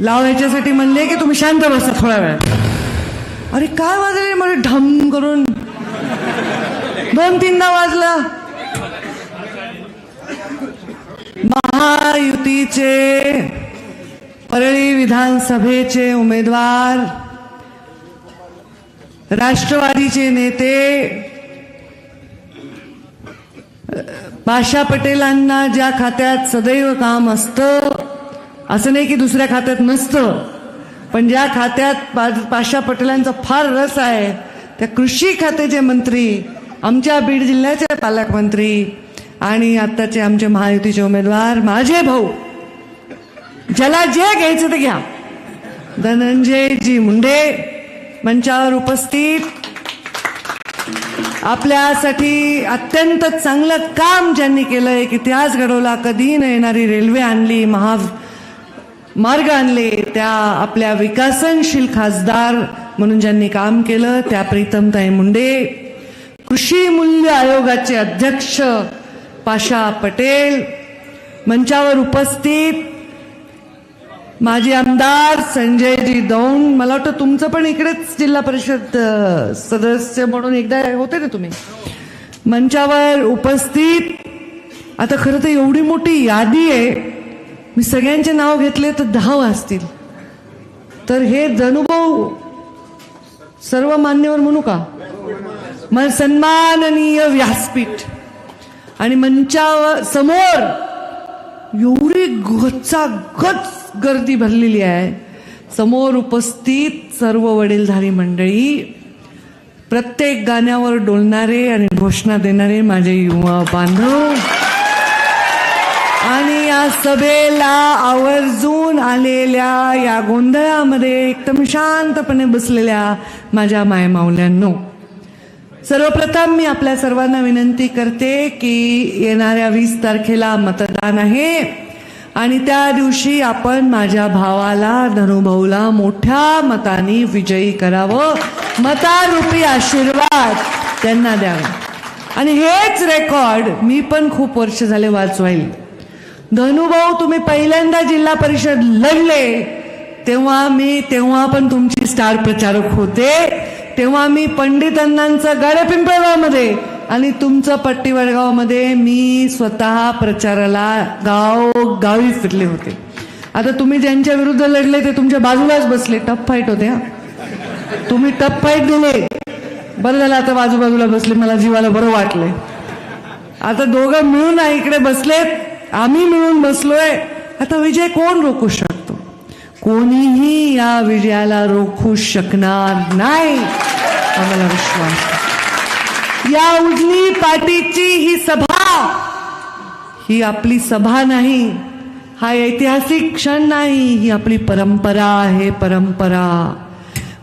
लाव ह्याच्यासाठी म्हणले की तुम्ही शांत बसा थोड्या वेळ. अरे काय वाजले मला ढम करून? दोन तीनदा वाजला. महायुतीचे परळी विधानसभेचे उमेदवार राष्ट्रवादीचे नेते पाशा पटेलांना ज्या खात्यात सदैव काम असतं असं नाही की दुसऱ्या खात्यात नसतं. पण ज्या खात्यात पाशा पटेलांचा फार रस आहे त्या कृषी खात्याचे मंत्री आमच्या बीड जिल्ह्याचे पालकमंत्री आणि आत्ताचे आमचे महायुतीचे उमेदवार माझे भाऊ ज्याला जे घ्यायचं ते घ्या. धनंजयजी मुंडे मंचावर उपस्थित. आपल्यासाठी अत्यंत चांगलं काम ज्यांनी केलंय इतिहास घडवला कधी न येणारी रेल्वे आणली महा मार्ग आणले त्या आपल्या विकासनशील खासदार म्हणून ज्यांनी काम केलं त्या प्रीतमताई मुंडे. कृषी मूल्य आयोगाचे अध्यक्ष पाशा पटेल. मंचावर उपस्थित माजी आमदार संजयजी दौंड. मला वाटतं तुमचं पण इकडेच जिल्हा परिषद सदस्य म्हणून एकदा होते ना तुम्ही? मंचावर उपस्थित. आता खरं तर एवढी मोठी यादी आहे. मी सगळ्यांचे नाव घेतले तर दहा वाजतील. तर हे जनुभाऊ सर्व मान्यवर म्हणू का? मग सन्माननीय व्यासपीठ. आणि मंचावर समोर एवढी गच्चा गच गर्दी भरलेली आहे. समोर उपस्थित सर्व वडीलधारी मंडळी प्रत्येक गाण्यावर डोलणारे आणि घोषणा देणारे माझे युवा बांधव या सभेला आवर्जून आलेल्या या गोंधळामध्ये एकदम शांतपणे बसलेल्या माझ्या मायमाऊल्यांनो सर्वप्रथम मी आपल्या सर्वांना विनंती करते की येणाऱ्या वीस तारखेला मतदान आहे आणि त्या दिवशी आपण माझ्या भावाला धनुभाऊला मोठ्या मताने विजयी करावं. मतारूपी आशीर्वाद त्यांना द्यावा. आणि हेच रेकॉर्ड मी पण खूप वर्ष झाले वाचवाईल धनुभाऊ तुम्ही पहिल्यांदा जिल्हा परिषद लढले. तेव्हा मी तेव्हा पण तुमची स्टार प्रचारक होते. तेव्हा मी पंडित अण्णांचं गाड्यापिंपळगावमध्ये आणि तुमचं पट्टी वडगावमध्ये मी स्वतः प्रचाराला गाव गावी फिरले होते. आता तुम्ही ज्यांच्या विरुद्ध लढले ते तुमच्या बाजूलाच बसले. टफ फाईट होते हा. तुम्ही टफ फाईट दिले. बरं झालं आता बाजूबाजूला बसले मला जीवाला बरं वाटलंय. आता दोघं मिळून इकडे बसलेत. आम्ही मिळून बसलोय. आता विजय कोण रोखू शकतो? कोणीही या विजयाला रोखू शकणार नाही. आम्हाला विश्वास आहे. या उजनी पाटीची ही सभा ही आपली सभा नाही हा ऐतिहासिक क्षण नाही ही आपली परंपरा आहे परंपरा.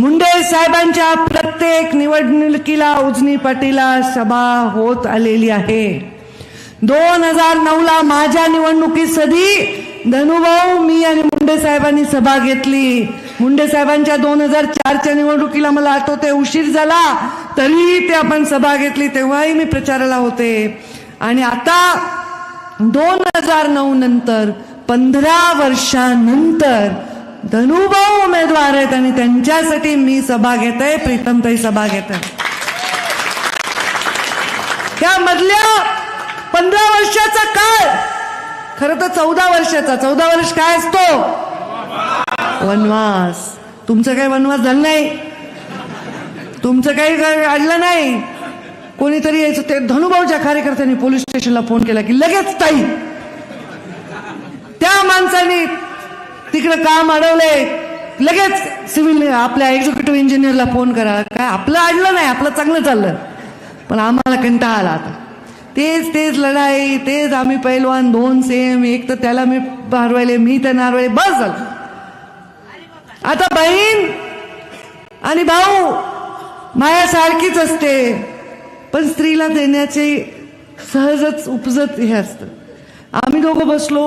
मुंडे साहेबांच्या प्रत्येक निवडणुकीला उजनी पाटीला सभा होत आलेली आहे. दोन हजार नऊ ला माझ्या निवडणुकीत सधी धनुभाऊ मी आणि मुंडे साहेबांनी सभा घेतली. मुंडे साहेबांच्या दोन हजार चारच्या निवडणुकीला मला आठवते उशीर झाला तरीही ते आपण सभा घेतली तेव्हाही मी प्रचाराला होते. आणि आता दोन हजार नऊ नंतर पंधरा वर्षानंतर धनुभाऊ उमेदवार आहेत आणि त्यांच्यासाठी मी सभा घेत आहे प्रीतमताई सभा घेत आहे त्यामधल्या पंधरा वर्षाचा काळ. खर तर चौदा वर्षाचा. चौदा वर्ष काय असतो? वनवास. तुमचं काही वनवास झालं नाही? तुमचं काही काय अडलं नाही? कोणीतरी यायचं ते धनुभाऊच्या कार्यकर्त्यांनी पोलीस स्टेशनला फोन केला की लगेच ताई. त्या माणसाने तिकडे काम अडवले. लगेच सिव्हिल आपल्या एक्झिक्युटिव्ह इंजिनियरला फोन करा. काय आपलं अडलं नाही. आपलं चांगलं चाललं. पण आम्हाला कंटाळा आला आता. तेच तेच लढाई तेच आम्ही पैलवान दोन सेम एक तर त्याला मी हरवायले मी त्यांना हरवायले बस झालं. आता बहीण आणि भाऊ माया सारखीच असते पण स्त्रीला देण्याचे सहजच उपजत हे असतं. आम्ही दोघं बसलो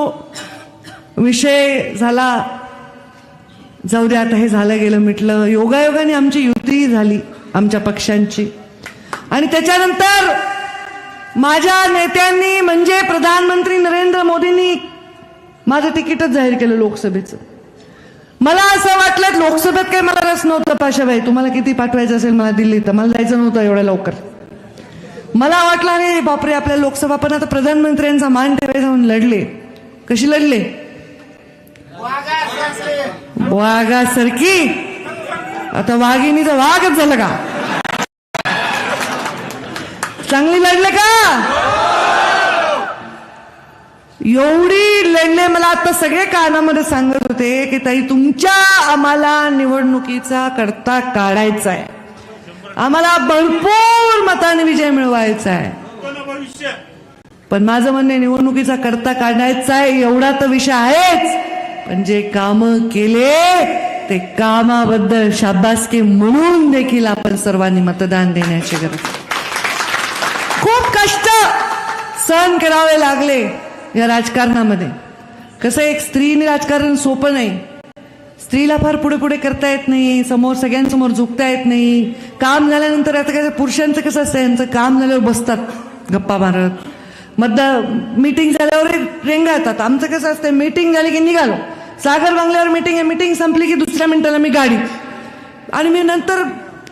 विषय झाला जाऊ दे आता हे झालं गेलं मिटलं योगायोगाने आमची युती झाली आमच्या पक्षांची. आणि त्याच्यानंतर माझ्या नेत्यांनी म्हणजे प्रधानमंत्री नरेंद्र मोदींनी माझं तिकीटच जाहीर केलं लोकसभेचं. मला असं वाटलं लोकसभेत काही मला रस नव्हतं पाशाबाई. तुम्हाला किती पाठवायचं असेल मला दिल्लीत तर मला जायचं नव्हतं एवढ्या लवकर. मला वाटलं अरे बापरे आपल्या लोकसभा पण आता प्रधानमंत्र्यांचा मान ठेवायचा म्हणून लढले. कशी लढले? वाघासारखी. आता वाघिणीचा वाघच झालं का? चांगली लढले का? एवढी लढले मला आता सगळे कानामध्ये सांगत होते की ताई तुमच्या आम्हाला निवडणुकीचा करता काढायचा आहे आम्हाला भरपूर मताने विजय मिळवायचा आहे पण माझं म्हणणं आहे, निवडणुकीचा करता काढायचा आहे एवढा तर विषय आहेच. पण जे काम केले ते कामाबद्दल शाबासकी म्हणून देखील आपण सर्वांनी मतदान देण्याची गरज आहे. कष्ट सहन करावे लागले या राजकारणामध्ये. कसं एक स्त्रीने राजकारण सोपं नाही. स्त्रीला फार पुढे पुढे करता येत नाही समोर सगळ्यांसमोर झुकता येत नाही. काम झाल्यानंतर आता काय पुरुषांचं कसं असतं यांचं काम झाल्यावर बसतात गप्पा मारत. मतदार मीटिंग झाल्यावर रेंगाळतात आमचं कसं असतं मीटिंग झाली की निघालो. सागर बंगल्यावर मीटिंग आहे मीटिंग संपली की दुसऱ्या मिनिटाला मी गाडी. आणि मी नंतर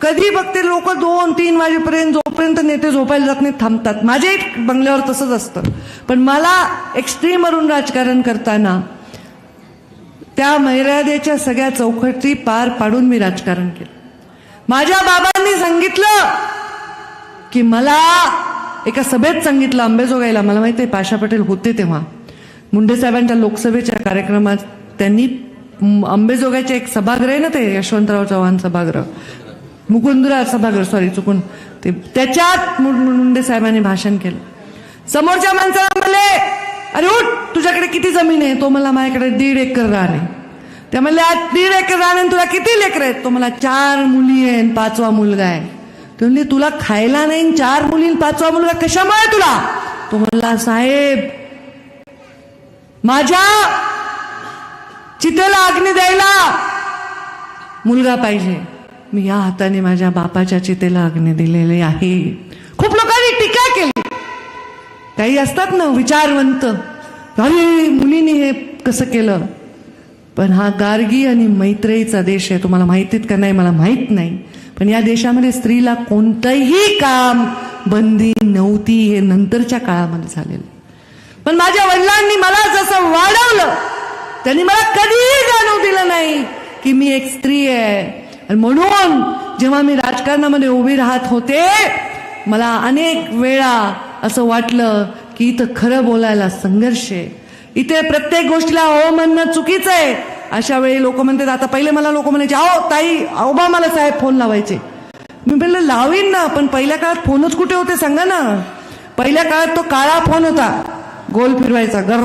कधी बघते लोक दोन तीन वाजेपर्यंत जोपर्यंत नेते झोपायला जात नाही थांबतात. एक बंगल्यावर तसंच असतं. पण मला एक्स्ट्रीमवरून राजकारण करताना त्या मर्यादेच्या सगळ्या चौकटी पार पाडून मी राजकारण केलं. माझ्या बाबांनी सांगितलं की मला एका सभेत सांगितलं आंबेजोगाईला मला माहिती आहे पाशा पटेल होते तेव्हा. मुंडे साहेबांच्या लोकसभेच्या कार्यक्रमात त्यांनी आंबेजोगाईचे अंबेजोगाईचे एक सभागृह आहे ना ते यशवंतराव चव्हाण सभागृह. मुकुंदराज सभागृह सॉरी चुकून. ते त्याच्यात मु- मुंडे साहेबांनी भाषण केलं. समोरच्या माणसाला म्हणले अरे उठ तुझ्याकडे किती जमीन आहे? तो मला माझ्याकडे दीड एकर रान आहे. त्या म्हणले आज दीड एकर रान आहे तुला किती लेकर आहेत? तो मला चार मुली आहे पाचवा मुलगा आहे. ते म्हणले तुला खायला नाही आणि चार मुली पाचवा मुलगा कशामुळे तुला? तो म्हणला साहेब माझ्या चितेला अग्नी द्यायला मुलगा पाहिजे. मी या हाताने माझ्या बापाच्या चितेला अग्नी दिलेले आहे. खूप लोकांनी टीका केली. काही असतात ना विचारवंत. अरे मुलीने हे कसं केलं? पण हा गार्गी आणि मैत्रेयीचा देश आहे. तुम्हाला माहितीत का नाही? मला माहीत नाही. पण या देशामध्ये स्त्रीला कोणतंही काम बंदी नव्हती हे नंतरच्या काळामध्ये झालेलं. पण माझ्या वडिलांनी मला जसं वाढवलं त्यांनी मला कधीही जाणव दिलं नाही की मी एक स्त्री आहे. आणि म्हणून जेव्हा मी राजकारणामध्ये उभी राहत होते मला अनेक वेळा असं वाटलं की इथं खरं बोलायला संघर्ष आहे. इथे प्रत्येक गोष्टीला हो म्हणणं चुकीचं आहे. अशा वेळी लोक म्हणतात आता पहिले मला लोक म्हणायचे अहो ताई ओबामाला साहेब फोन लावायचे. मी म्हणलं लावीन ना पण पहिल्या काळात फोनच कुठे होते सांगा ना. पहिल्या काळात तो काळा फोन होता. गोल फिरवायचा गर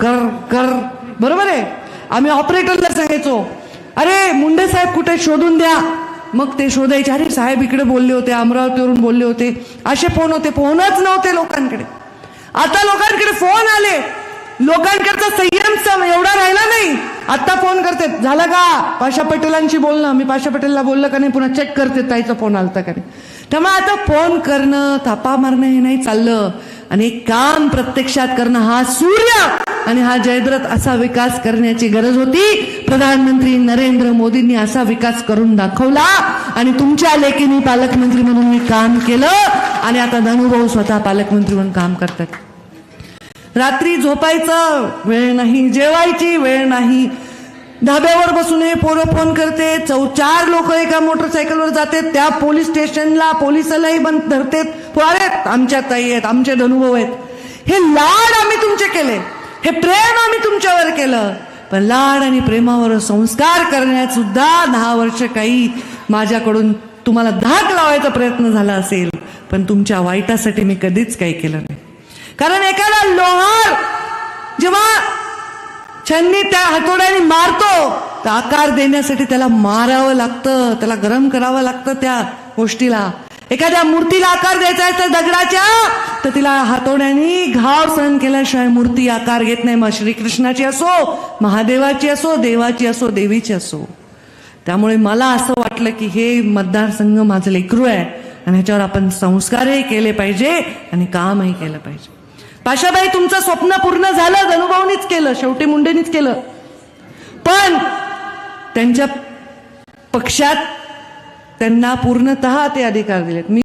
कर कर बरोबर आहे? आम्ही ऑपरेटरला सांगायचो अरे मुंडे साहेब कुठे शोधून द्या. मग ते शोधायचे. अरे साहेब इकडे बोलले होते अमरावतीवरून बोलले होते. असे फोन होते फोनच नव्हते लोकांकडे. आता लोकांकडे फोन आले. लोकांकडचा संयम एवढा राहिला नाही. आता फोन करते. झालं का? पाशा पटेलांशी बोलणं. मी पाशा पटेलला बोललं का नाही पुन्हा चेक करते ताईचा फोन आलता का नाही. त्यामुळे आता फोन करणं थापा मारणं हे नाही चाललं. आणि काम प्रत्यक्षात करणं हा सूर्य आणि हा जयद्रथ असा विकास करण्याची गरज होती. प्रधानमंत्री नरेंद्र मोदींनी असा विकास करून दाखवला आणि तुमच्या लेखीने पालकमंत्री म्हणून मी काम केलं आणि आता धनुभाऊ स्वतः पालकमंत्री म्हणून काम करतात. रात्री झोपायचं वेळ नाही. जेवायची वेळ नाही. धाब्यावर बसून हे पोरं फोन करते. चौ चार लोक एका मोटरसायकलवर जाते त्या पोलीस स्टेशनला पोलिसालाही बंद धरतात. आहेत आमच्या ताई आहेत आमचे धनुभाऊ आहेत. हे लाड आम्ही तुमचे केले हे प्रेम आम्ही तुमच्यावर केलं. पण लाड आणि प्रेमावर संस्कार करण्यात सुद्धा दहा वर्ष काही माझ्याकडून तुम्हाला धाक लावायचा प्रयत्न झाला असेल पण तुमच्या वाईटासाठी मी कधीच काही केलं नाही. कारण एखादा लोहार जेव्हा छन्नी त्या हातोड्याने मारतो तर आकार देण्यासाठी त्याला मारावं लागतं त्याला गरम करावं लागतं त्या गोष्टीला. एखाद्या मूर्तीला आकार द्यायचा आहे तर दगडाच्या तर तिला हातोड्याने घाव सहन केल्याशिवाय मूर्ती आकार घेत नाही. मग श्रीकृष्णाची असो महादेवाची असो देवाची असो देवीची असो. त्यामुळे मला असं वाटलं की हे मतदारसंघ माझं लेकरू आहे आणि ह्याच्यावर आपण संस्कारही केले पाहिजे आणि कामही केलं पाहिजे. पाशाबाई तुमचं स्वप्न पूर्ण झालं धनुभाऊनीच केलं शेवटी मुंडेनीच केलं. पण त्यांच्या पक्षात त्यांना पूर्णतः ते अधिकार दिलेत. मी